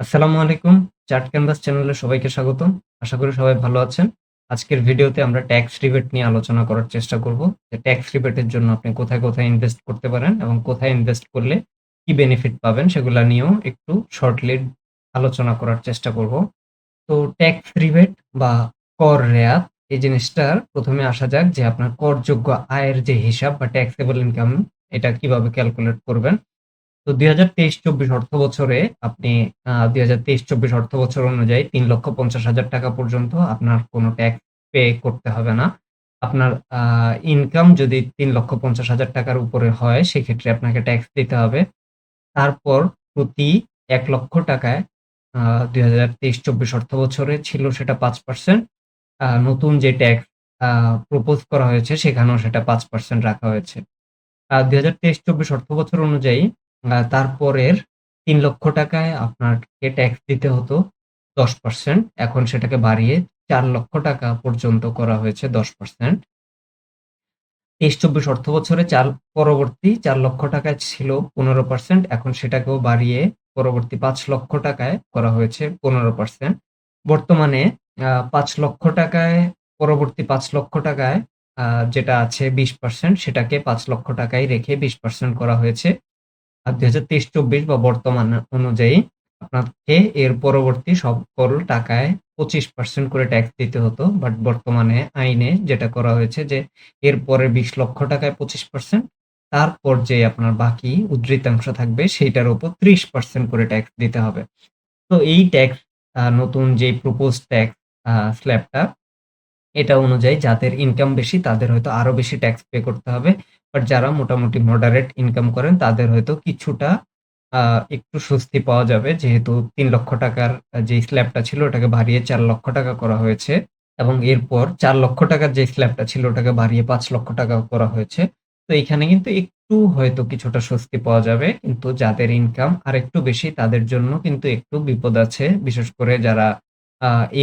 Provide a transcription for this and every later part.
আসসালামু আলাইকুম chart canvas চ্যানেলে সবাইকে স্বাগতম। আশা করি সবাই ভালো আছেন। আজকের ভিডিওতে আমরা ট্যাক্স রিবেট নিয়ে আলোচনা করার চেষ্টা করব। যে ট্যাক্স রিবেটের জন্য আপনি কোথায় কোথায় ইনভেস্ট করতে পারেন এবং কোথায় ইনভেস্ট করলে কি বেনিফিট পাবেন সেগুলো নিয়েও একটু শর্টলি আলোচনা করার চেষ্টা করব। তো ট্যাক্স রিবেট বা কর রেয়াত, এই জিনিসটার প্রথমে আসা যাক যে আপনার করযোগ্য আয়ের যে হিসাব বা ট্যাক্সেবল ইনকাম এটা কীভাবে ক্যালকুলেট করবেন। তো দুই হাজার তেইশ চব্বিশ অর্থ বছরে আপনি দুই হাজার তেইশ চব্বিশ অর্থ বছর অনুযায়ী তিন লক্ষ পঞ্চাশ হাজার টাকা পর্যন্ত আপনার কোনো ট্যাক্স পে করতে হবে না। আপনার ইনকাম যদি তিন লক্ষ পঞ্চাশ হাজার টাকার উপরে হয়, সেক্ষেত্রে আপনাকে ট্যাক্স দিতে হবে। তারপর প্রতি এক লক্ষ টাকায় দুই হাজার তেইশ চব্বিশ অর্থ বছরে ছিল সেটা পাঁচ পার্সেন্ট নতুন যে ট্যাক্স প্রপোজ করা হয়েছে, সেখানেও সেটা পাঁচ পার্সেন্ট রাখা হয়েছে। দুই হাজার তেইশ চব্বিশ অর্থ বছর অনুযায়ী তারপরের তিন লক্ষ টাকায় আপনাকে ট্যাক্স দিতে হতো দশ পার্সেন্ট এখন সেটাকে বাড়িয়ে চার লক্ষ টাকা পর্যন্ত করা হয়েছে দশ পার্সেন্ট তেইশ চব্বিশ অর্থ বছরে চার পরবর্তী চার লক্ষ টাকায় ছিল পনেরো পার্সেন্ট এখন সেটাকেও বাড়িয়ে পরবর্তী পাঁচ লক্ষ টাকায় করা হয়েছে পনেরো পার্সেন্ট বর্তমানে পাঁচ লক্ষ টাকায়, পরবর্তী পাঁচ লক্ষ টাকায় যেটা আছে বিশ পার্সেন্ট সেটাকে পাঁচ লক্ষ টাকায় রেখে বিশ পার্সেন্ট করা হয়েছে। দুই হাজার তেইশ চব্বিশ বা বর্তমান অনুযায়ী আপনাকে এর পরবর্তী সকল টাকায় পঁচিশ পার্সেন্ট করে ট্যাক্স দিতে হতো। বাট বর্তমানে আইনে যেটা করা হয়েছে যে, এর পরে বিশ লক্ষ টাকায় পঁচিশ পার্সেন্ট তারপর যে আপনার বাকি উদ্ধৃতাংশ থাকবে সেইটার উপর ত্রিশ পার্সেন্ট করে ট্যাক্স দিতে হবে। তো এই ট্যাক্স নতুন যে প্রপোজ ট্যাক্স স্ল্যাবটা এটা অনুযায়ী যাদের ইনকাম বেশি তাদের হয়তো আরও বেশি ট্যাক্স পে করতে হবে। বাট যারা মোটামুটি মডারেট ইনকাম করেন, তাদের হয়তো কিছুটা একটু স্বস্তি পাওয়া যাবে। যেহেতু তিন লক্ষ টাকার যে স্ল্যাবটা ছিল, ওটাকে বাড়িয়ে চার লক্ষ টাকা করা হয়েছে। এবং এরপর চার লক্ষ টাকার যে স্ল্যাবটা ছিল, ওটাকে বাড়িয়ে পাঁচ লক্ষ টাকা করা হয়েছে। তো এখানে কিন্তু একটু হয়তো কিছুটা স্বস্তি পাওয়া যাবে। কিন্তু যাদের ইনকাম আর একটু বেশি, তাদের জন্য কিন্তু একটু বিপদ আছে। বিশেষ করে যারা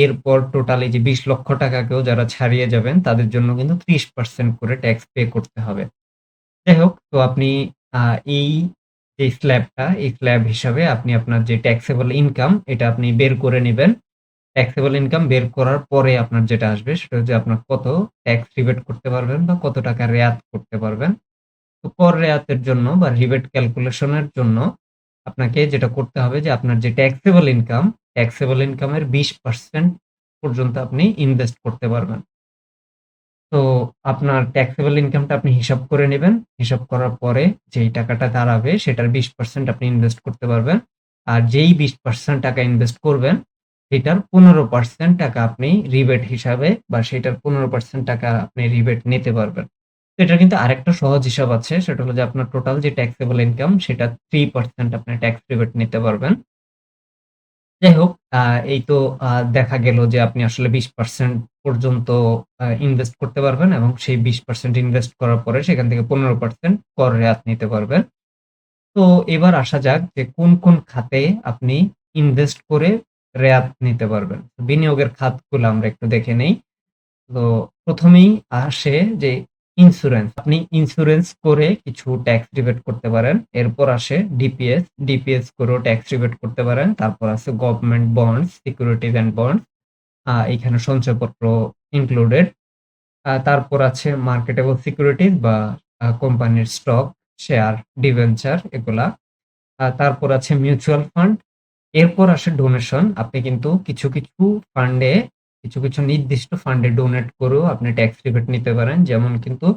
এরপর টোটালি যে বিশ লক্ষ টাকাকেও যারা ছাড়িয়ে যাবেন, তাদের জন্য কিন্তু ত্রিশ পার্সেন্ট করে ট্যাক্স পে করতে হবে। যাই হোক, তো আপনি এই যে স্ল্যাবটা এই স্ল্যাব হিসাবে আপনি আপনার যে ট্যাক্সেবল ইনকাম এটা আপনি বের করে নেবেন। ট্যাক্সেবল ইনকাম বের করার পরে আপনার যেটা আসবে, সেটা হচ্ছে আপনার কত ট্যাক্স রিবেট করতে পারবেন বা কত টাকা রেয়াত করতে পারবেন। তো কর রেয়াতের জন্য বা রিবেট ক্যালকুলেশনের জন্য আপনাকে যেটা করতে হবে যে আপনার যে ট্যাক্সেবল ইনকাম ট্যাক্সেবল ইনকামের বিশ পার্সেন্ট পর্যন্ত আপনি ইনভেস্ট করতে পারবেন। তো আপনার ট্যাক্সেবল ইনকামটা আপনি হিসাব করে নেবেন। হিসাব করার পরে যেই টাকাটা দাঁড়াবে, সেটার বিশ পার্সেন্ট আপনি ইনভেস্ট করতে পারবেন। আর যেই বিশ পার্সেন্ট টাকা ইনভেস্ট করবেন সেটার পনেরো পার্সেন্ট টাকা আপনি রিবেট হিসাবে বা সেটার পনেরো পার্সেন্ট টাকা আপনি রিবেট নিতে পারবেন। তো এটা কিন্তু আরেকটা সহজ হিসাব আছে, সেটা হলো যে আপনার টোটাল যে ট্যাক্সেবল ইনকাম সেটা থ্রি পার্সেন্ট আপনি ট্যাক্স রিবেট নিতে পারবেন। যাই হোক এই তো দেখা গেল যে আপনি আসলে বিশ পার্সেন্ট পর্যন্ত ইনভেস্ট করতে পারবেন এবং সেই বিশ পার্সেন্ট ইনভেস্ট করার পরে সেখান থেকে পনেরো পার্সেন্ট কর রেয়াত নিতে পারবেন। তো এবার আসা যাক যে কোন কোন খাতে আপনি ইনভেস্ট করে রেয়াত নিতে পারবেন। বিনিয়োগের খাতগুলো আমরা একটু দেখে নেই। তো প্রথমেই আসে যে ইন্স্যুরেন্স আপনি ইন্স্যুরেন্স করে কিছু ট্যাক্স রিবেট করতে পারেন। এরপর আসে ডিপিএস ডিপিএস করেও ট্যাক্স রিবেট করতে পারেন। তারপর আছে government bonds securities and bonds এখানে সঞ্চয়পত্র ইনক্লুডেড তারপর আছে মার্কেটেবল সিকিউরিটিজ বা কোম্পানির স্টক শেয়ার ডিভেঞ্চার এগুলা। তারপর আছে মিউচুয়াল ফান্ড এরপর আসে ডোনেশন আপনি কিন্তু কিছু কিছু ফান্ডে কিছু কিছু নির্দিষ্ট ফান্ডে ডোনেট করেও আপনি ট্যাক্স রিবেট নিতে পারেন। যেমন কিন্তু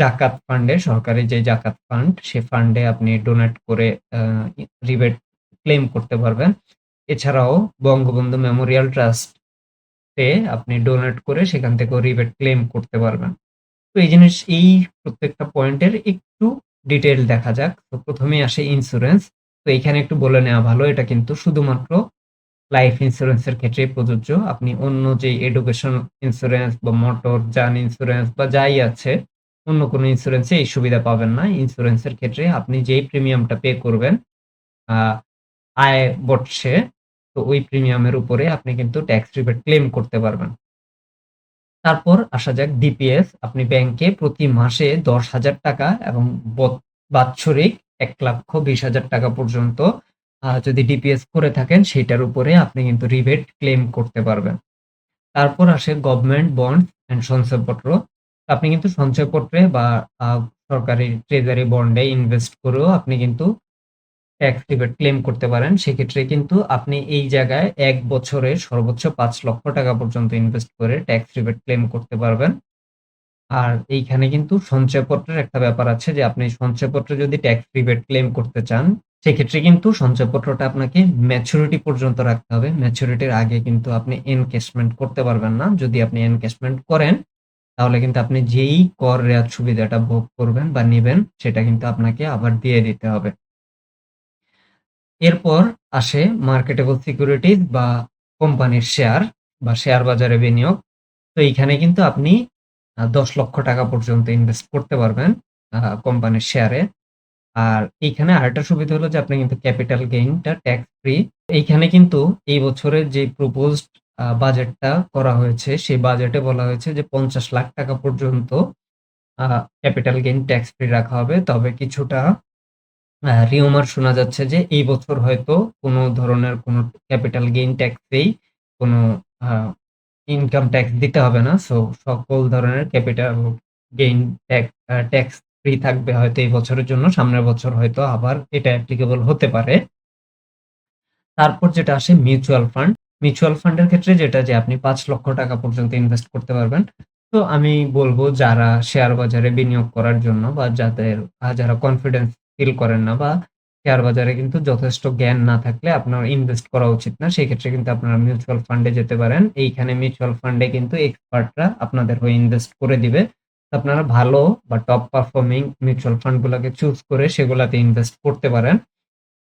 জাকাত ফান্ডে সরকারি যে জাকাত ফান্ড সে ফান্ডে আপনি ডোনেট করে রিবেট ক্লেম করতে পারবেন। এছাড়াও বঙ্গবন্ধু মেমোরিয়াল ট্রাস্টে আপনি ডোনেট করে সেখান থেকেও রিবেট ক্লেম করতে পারবেন। তো এই জিনিস, এই প্রত্যেকটা পয়েন্টের একটু ডিটেল দেখা যাক। তো প্রথমেই আসে ইন্স্যুরেন্স তো এখানে একটু বলে নেওয়া ভালো, এটা কিন্তু শুধুমাত্র লাইফ ইন্স্যুরেন্সের ক্ষেত্রে প্রযোজ্য। আপনি অন্য যে এডুকেশন ইন্স্যুরেন্স বা মোটর, যান ইন্স্যুরেন্স বা যাই আছে, অন্য কোনো ইন্স্যুরেন্সে এই সুবিধা পাবেন না। ইন্স্যুরেন্সের ক্ষেত্রে আপনি যেই প্রিমিয়ামটা পে করবেন আয় বর্ষে তো ওই প্রিমিয়ামের উপরে আপনি কিন্তু ট্যাক্স রিবেট ক্লেম করতে পারবেন। তারপর আসা যাক ডিপিএস আপনি ব্যাংকে প্রতি মাসে দশ হাজার টাকা এবং বাৎসরিক এক লক্ষ বিশ হাজার টাকা পর্যন্ত যদি ডিপিএস করে থাকেন সেটার উপরে আপনি কিন্তু রিবেট ক্লেম করতে পারবেন। তারপর আসে গভর্নমেন্ট বন্ড অ্যান্ড সঞ্চয়পত্র। আপনি কিন্তু সঞ্চয়পত্রে বা সরকারি ট্রেজারি বন্ডে ইনভেস্ট করেও আপনি কিন্তু ট্যাক্স রিবেট ক্লেম করতে পারেন। সেক্ষেত্রে কিন্তু আপনি এই জায়গায় এক বছরে সর্বোচ্চ ৳৫,০০,০০০ পর্যন্ত ইনভেস্ট করে ট্যাক্স রিবেট ক্লেম করতে পারবেন। আর এইখানে কিন্তু সঞ্চয়পত্রের একটা ব্যাপার আছে যে আপনি সঞ্চয়পত্রে যদি ট্যাক্স রিবেট ক্লেম করতে চান, সেক্ষেত্রে কিন্তু সঞ্চয়পত্রটা আপনাকে ম্যাচুরিটি পর্যন্ত রাখতে হবে। ম্যাচুরিটির আগে কিন্তু আপনি এনক্যাশমেন্ট করতে পারবেন না। যদি আপনি এনক্যাশমেন্ট করেন, তাহলে কিন্তু আপনি যেই কর রেয়াত সুবিধাটা ভোগ করবেন বা নিবেন, সেটা কিন্তু আপনাকে আবার দিয়ে দিতে হবে। এরপর আসে মার্কেটেবল সিকিউরিটিজ বা কোম্পানির শেয়ার বা শেয়ার বাজারে বিনিয়োগ। তো এইখানে কিন্তু আপনি দশ লক্ষ টাকা পর্যন্ত ইনভেস্ট করতে পারবেন কোম্পানির শেয়ারে। আর এইখানে আরেকটা সুবিধা হলো যে আপনি কিন্তু ক্যাপিটাল গেইনটা ট্যাক্স ফ্রি। এইখানে কিন্তু এই বছরের যে প্রপোজড বাজেটটা করা হয়েছে, সেই বাজেটে বলা হয়েছে যে পঞ্চাশ লাখ টাকা পর্যন্ত ক্যাপিটাল গেইন ট্যাক্স ফ্রি রাখা হবে। তবে কিছুটা রিউমার শোনা যাচ্ছে যে এই বছর হয়তো কোনো ধরনের কোনো ক্যাপিটাল গেইন ট্যাক্সেই কোনো ইনকাম ট্যাক্স দিতে হবে না। সো সকল ধরনের ক্যাপিটাল গেইন ট্যাক্স ফ্রি থাকবে হয়তো এই বছরের জন্য। সামনের বছর হয়তো আবার এটা অ্যাপ্লিকেবল হতে পারে। তারপর যেটা আসে মিউচুয়াল ফান্ড। মিউচুয়াল ফান্ডের ক্ষেত্রে যেটা যে আপনি ৳৫,০০,০০০ পর্যন্ত ইনভেস্ট করতে পারবেন। তো আমি বলব যারা শেয়ার বাজারে বিনিয়োগ করার জন্য বা যাদের যারা কনফিডেন্স ফিল করেন না বা শেয়ার বাজারে কিন্তু যথেষ্ট জ্ঞান না থাকলে আপনার ইনভেস্ট করা উচিত না। সেক্ষেত্রে কিন্তু আপনারা মিউচুয়াল ফান্ডে যেতে পারেন। এইখানে মিউচুয়াল ফান্ডে কিন্তু এক্সপার্টরা আপনাদের হয়ে ইনভেস্ট করে দিবে। আপনারা ভালো বা টপ পারফর্মিং মিউচুয়াল ফান্ডগুলাকে চুজ করে সেগুলাতে ইনভেস্ট করতে পারেন।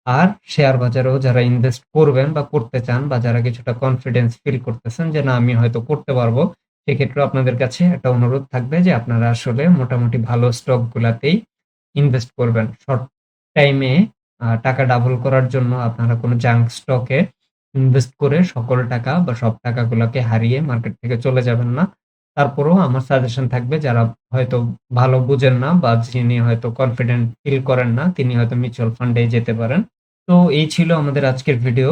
আর শেয়ার বাজারেও যারা ইনভেস্ট করবেন বা করতে চান বা যারা কিছুটা কনফিডেন্স ফিল করতেছেন যে না আমি হয়তো করতে পারব, সেক্ষেত্রেও আপনাদের কাছে একটা অনুরোধ থাকবে যে আপনারা আসলে মোটামুটি ভালো স্টক গুলাতেই ইনভেস্ট করবেন। শর্ট টাইমে টাকা ডাবল করার জন্য আপনারা কোনো জাঙ্ক স্টকে ইনভেস্ট করে সকল টাকা বা সব টাকাগুলাকে হারিয়ে মার্কেট থেকে চলে যাবেন না। তারপরেও আমার সাজেশন থাকবে যারা হয়তো ভালো বুঝেন না বা যিনি হয়তো কনফিডেন্ট ফিল করেন না, তিনি হয়তো মিউচুয়াল ফান্ডে যেতে পারেন। তো এই ছিল আমাদের আজকের ভিডিও।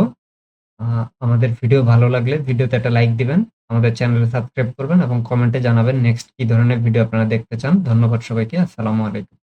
আমাদের ভিডিও ভালো লাগলে ভিডিওতে একটা লাইক দিবেন। আমাদের চ্যানেলে সাবস্ক্রাইব করবেন এবং কমেন্টে জানাবেন নেক্সট কি ধরনের ভিডিও আপনারা দেখতে চান। ধন্যবাদ সবাইকে। আসসালামু আলাইকুম।